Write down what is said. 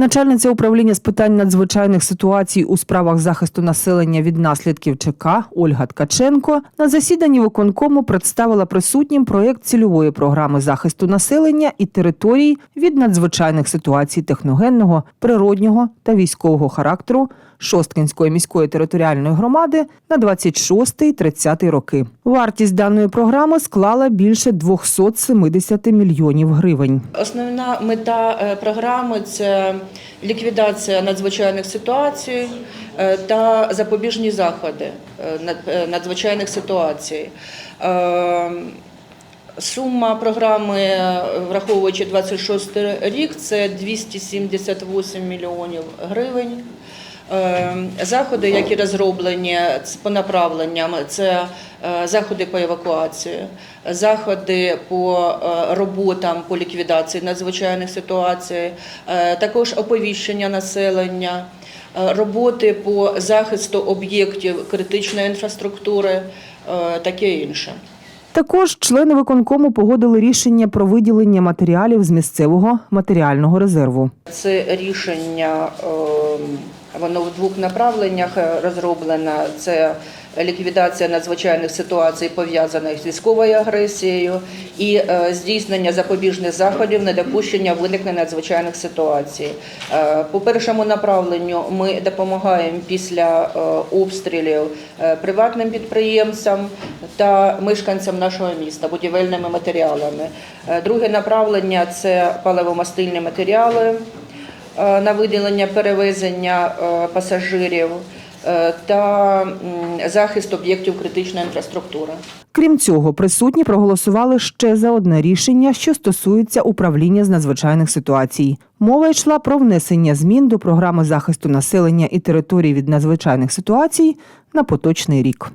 Начальниця управління з питань надзвичайних ситуацій у справах захисту населення від наслідків ЧК Ольга Ткаченко на засіданні виконкому представила присутнім проєкт цільової програми захисту населення і територій від надзвичайних ситуацій техногенного, природнього та військового характеру Шосткинської міської територіальної громади на 26-30 роки. Вартість даної програми склала більше 270 мільйонів гривень. Основна мета е, програми це ліквідація надзвичайних ситуацій е, та запобіжні заходи е, е, надзвичайних ситуацій. Сума програми, враховуючи 26 рік, це 278 мільйонів гривень. Е, Заходи, які розроблені по направленням, це е, заходи по евакуації, заходи по е, роботам по ліквідації надзвичайних ситуацій, е, також оповіщення населення, е, роботи по захисту об'єктів критичної інфраструктури, е, таке інше. Також члени виконкому погодили рішення про виділення матеріалів з місцевого матеріального резерву. Це рішення, ем, воно в двох направленнях е, розроблено. Це ліквідація надзвичайних ситуацій, пов'язаних з військовою агресією, і е, здійснення запобіжних заходів недопущення виникнення надзвичайних ситуацій. Е, По першому направленню ми допомагаємо після обстрілів приватним підприємцям та мешканцям нашого міста будівельними матеріалами. Друге направлення це паливомастильні матеріали на виділення перевезення е, пасажирів е, та захист об'єктів критичної інфраструктури. Крім цього, присутні проголосували ще за одне рішення, що стосується управління з надзвичайних ситуацій. Мова йшла про внесення змін до програми захисту населення і територій від надзвичайних ситуацій на поточний рік.